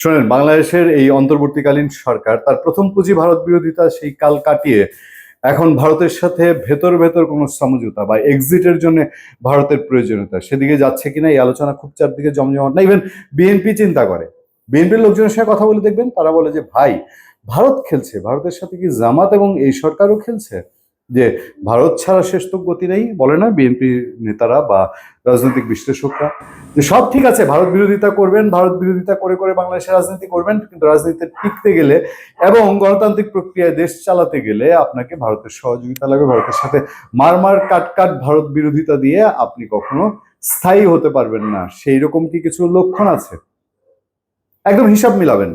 শোনেন, বাংলাদেশের এই অন্তর্বর্তীকালীন সরকার, তার প্রথম পুঁজি ভারত বিরোধিতা সেই কাল কাটিয়ে এখন ভারতের সাথে ভেতর ভেতর কোনো সমঝোতা বা এক্সিটের জন্য ভারতের প্রয়োজনীয়তা, সেদিকে যাচ্ছে কিনা এই আলোচনা খুব চারদিকে জমজমাট না। ইভেন বিএনপি চিন্তা করে। বিএনপির লোকজনের সঙ্গে কথা বলে দেখবেন, তারা বলে যে, ভাই, ভারত খেলছে, ভারতের সাথে কি জামাত এবং এই সরকারও খেলছে? যে ভারত ছাড়া শেষ তো গতি নেই, বলে না বিএনপি নেতারা বা রাজনৈতিক বিশ্লেষকরা, যে সব ঠিক আছে, ভারত বিরোধিতা করবেন, ভারত বিরোধিতা করে করে বাংলাদেশের রাজনীতি করবেন, কিন্তু রাজনীতিতে টিকতে গেলে এবং গণতান্ত্রিক প্রক্রিয়ায় দেশ চালাতে গেলে আপনাকে ভারতের সহযোগিতা লাগবে, ভারতের সাথে মারমার মার কাট কাট ভারত বিরোধিতা দিয়ে আপনি কখনো স্থায়ী হতে পারবেন না। সেই রকম কি কিছু লক্ষণ আছে? একদম হিসাব মিলাবেন।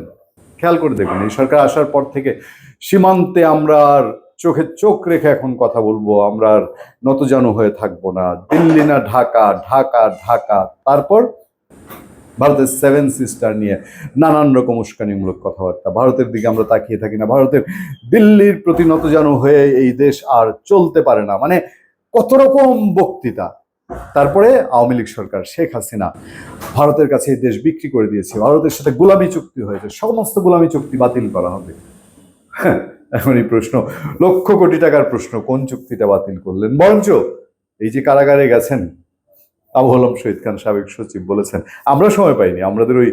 খেয়াল করে দেখবেন, এই সরকার আসার পর থেকে সীমান্তে আমরা আর চোখে চোখ রেখে এখন কথা বলব। আমরা আর নতজানু হয়ে থাকব না। দিল্লি না ঢাকা ঢাকা ঢাকা। তারপর ভারতের সেভেন সিস্টার নিয়ে নানান রকম উস্কানিমূলক কথাবার্তা। ভারতের দিকে আমরা তাকিয়ে থাকি না। ভারতের দিল্লির প্রতি নতজানু হয়ে এই দেশ আর চলতে পারে না। মানে কত রকম বক্তৃতা। তারপরে আওয়ামী লীগ সরকার শেখ হাসিনা ভারতের কাছে এই দেশ বিক্রি করে দিয়েছে। ভারতের সাথে গোলামি চুক্তি হয়েছে। সমস্ত গোলামি চুক্তি বাতিল করা হবে। হ্যাঁ, এখন এই প্রশ্ন। লক্ষ কোটি টাকার প্রশ্ন, কোন চুক্তিটা বাতিল করলেন? বরঞ্চ এই যে কারাগারে গেছেন, আবু হলম শহীদ খান সাবেক সচিব বলেছেন, আমরা সময় পাইনি, আমাদের ওই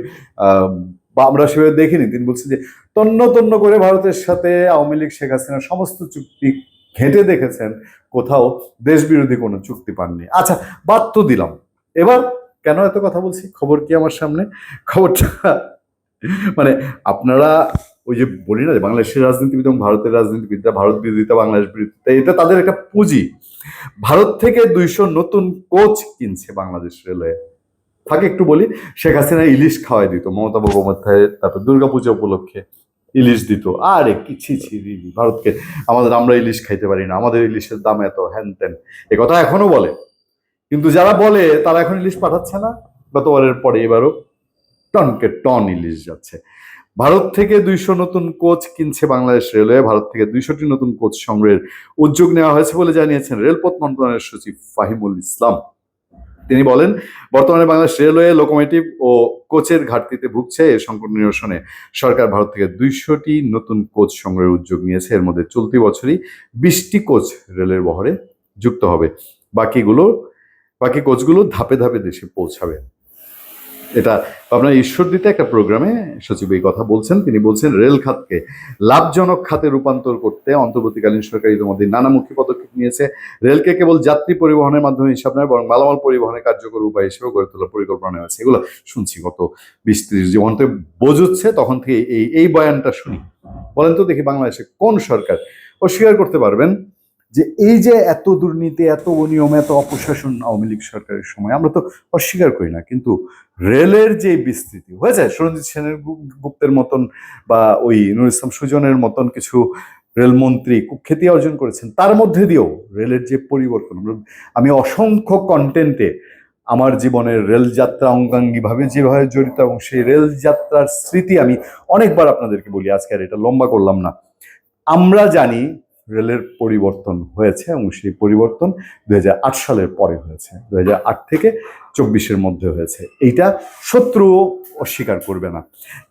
বা আমরা সেভাবে দেখিনি, তিনি বলছেন যে তন্ন তন্ন করে ভারতের সাথে আওয়ামী লীগ, শেখ হাসিনার সমস্ত চুক্তি ঘেঁটে দেখেছেন, কোথাও দেশ বিরোধী কোনো চুক্তি পাননি। আচ্ছা বাদ তো দিলাম। এবার কেন এত কথা বলছি? খবর কি আমার সামনে? খবরটা মানে আপনারা ওই যে বলি না যে বাংলাদেশের রাজনীতিবিদ এবং ভারতের রাজনীতিবিদরা, ভারত বিরোধিতা, বাংলাদেশ বিরোধিতা এটা তাদের একটা পুঁজি। ভারত থেকে দুইশো নতুন কোচ কিনছে বাংলাদেশ রেলওয়ে। থাকে একটু বলি, শেখ হাসিনা ইলিশ খাওয়াই দিত, মমতা বন্দ্যোপাধ্যায় তারপর দুর্গাপূজা উপলক্ষে ইলিশ দিত। আরে কি ছি ভারতকে আমাদের আমরা ইলিশ খাইতে পারি না, আমাদের ইলিশের দাম এত, হ্যান ত্যান। এ কথা এখনও বলে। কিন্তু যারা বলে, তারা এখন ইলিশ পাঠাচ্ছে না গতবারের পরে এবারও টনকে টন ইলিশ যাচ্ছে। ভারত থেকে দুইশো নতুন কোচ কিনছে বাংলাদেশ রেলওয়ে। ভারত থেকে দুইশোটি নতুন কোচ সংগ্রহের উদ্যোগ নেওয়া হয়েছে বলে জানিয়েছেন রেলপথ মন্ত্রণালয়ের সচিব ফাহিমুল ইসলাম। তিনি বলেন, বর্তমানে বাংলাদেশ রেলওয়ে লোকোমোটিভ ও কোচের ঘাটতিতে ভুগছে। এ সংকট নিরসনে সরকার ভারত থেকে দুইশোটি নতুন কোচ সংগ্রহের উদ্যোগ নিয়েছে। এর মধ্যে চলতি বছরই বিশটি কোচ রেলের বহরে যুক্ত হবে। বাকিগুলো, বাকি কোচগুলো ধাপে ধাপে দেশে পৌঁছাবে। এটা আপনার ঈশ্বর দিতে একটা প্রোগ্রামে সচিব এই কথা বলছেন। তিনি বলছেন, রেল খাতকে লাভজনক খাতে রূপান্তর করতে অন্তর্বর্তীকালীন সরকার ইতিমধ্যে নানামুখী পদক্ষেপ নিয়েছে। রেলকে কেবল যাত্রী পরিবহনের মাধ্যমে হিসাব নয়, বরং মালামাল পরিবহনের কার্যকর উপায় হিসেবে গড়ে তোলার পরিকল্পনা হয়েছে এগুলো শুনছি গত বিশ ত্রিশ থেকে বোঝুচ্ছে, তখন থেকে এই এই বয়ানটা শুনি। বলেন তো দেখি বাংলাদেশে কোন সরকার অস্বীকার করতে পারবেন? যে এই যে এত দুর্নীতি, এত অনিয়ম, এত অপশাসন আওয়ামী লীগ সরকারের সময়, আমরা তো অস্বীকার করি না। কিন্তু রেলের যে বিস্তৃতি, হয়েছে? সরঞ্জিৎ সেনের গুপ্তের মতন বা ওই নুর ইসলাম সুজনের মতন কিছু রেলমন্ত্রী কুখ্যাতি অর্জন করেছেন, তার মধ্যে দিয়েও রেলের যে পরিবর্তন আমি অসংখ্য কন্টেন্টে আমার জীবনের রেলযাত্রা অঙ্গাঙ্গিভাবে যেভাবে জড়িত এবং সেই রেলযাত্রার স্মৃতি আমি অনেকবার আপনাদেরকে বলি, আজকে আর এটা লম্বা করলাম না। আমরা জানি রেলের পরিবর্তন হয়েছে এবং সেই পরিবর্তন দুই হাজার আট সালের পরে হয়েছে। দুই হাজার আট থেকে চব্বিশের মধ্যে হয়েছে। এইটা শত্রু অস্বীকার করবে না।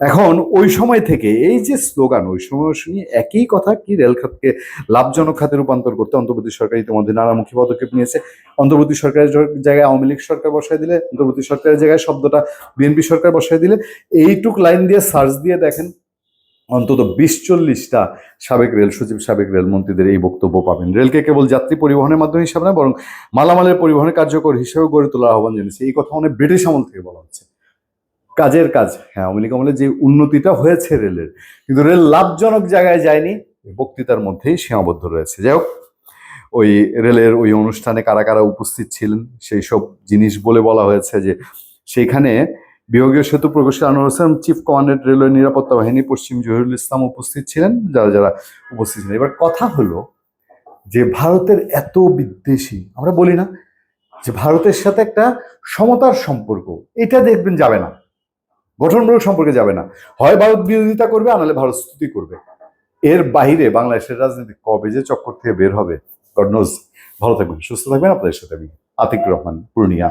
এখন ওই সময় থেকে এই যে স্লোগান, ওই সময় শুনি একই কথা কি রেল খাতকে লাভজনক খাতে রূপান্তর করতে অন্তর্বর্তী সরকার ইতিমধ্যে নানামুখী পদক্ষেপ নিয়েছে। অন্তর্বর্তী সরকারের জায়গায় আওয়ামী লীগ সরকার বসায় দিলে, অন্তর্বর্তী সরকারের জায়গায় শব্দটা বিএনপি সরকার বসায় দিলে, এইটুক লাইন দিয়ে সার্চ দিয়ে দেখেন অন্তত বিশ চল্লিশটা সাবেক রেল সচিব, সাবেক রেলমন্ত্রীদের এই বক্তব্য পাবেন। রেলকে কেবল যাত্রী পরিবহনের মাধ্যমে হিসাবে নয়, বরং মালামালের পরিবহনের কার্যকর হিসেবে গড়ে তোলার আহ্বান জানিয়েছে। এই কথা অনেক ব্রিটিশ আমল থেকে বলা হচ্ছে। কাজের কাজ হ্যাঁ আওয়ামী লীগ যে উন্নতিটা হয়েছে রেলের, কিন্তু রেল লাভজনক জায়গায় যায়নি, বক্তৃতার মধ্যেই সীমাবদ্ধ রয়েছে। যাই হোক, ওই রেলের ওই অনুষ্ঠানে কারা কারা উপস্থিত ছিলেন, সেই সব জিনিস বলে বলা হয়েছে যে, সেইখানে বিভাগীয় সেতু প্রকৌশলী Anwar Hossain chief commandant railway নিরাপত্তা বাহিনী, পশ্চিম জহিরুল ইসলাম উপস্থিত ছিলেন, যারা যারা উপস্থিত ছিলেন। এবার কথা হলো যে ভারতের এত বিদ্বেষী, আমরা বলি না, যে ভারতের সাথে একটা সমতার সম্পর্ক, এটা দেখবেন যাবে না। গঠনমূলক সম্পর্কে যাবে না। হয় ভারত বিরোধিতা করবে, আর নাহলে ভারত স্তুতি করবে। এর বাইরে বাংলাদেশের রাজনীতি কবে যে চক্কর থেকে বের হবে গড নোজ ভালো থাকবেন, সুস্থ থাকবেন। আপনাদের সাথে আমি আতিক রহমান, পূর্ণিয়া।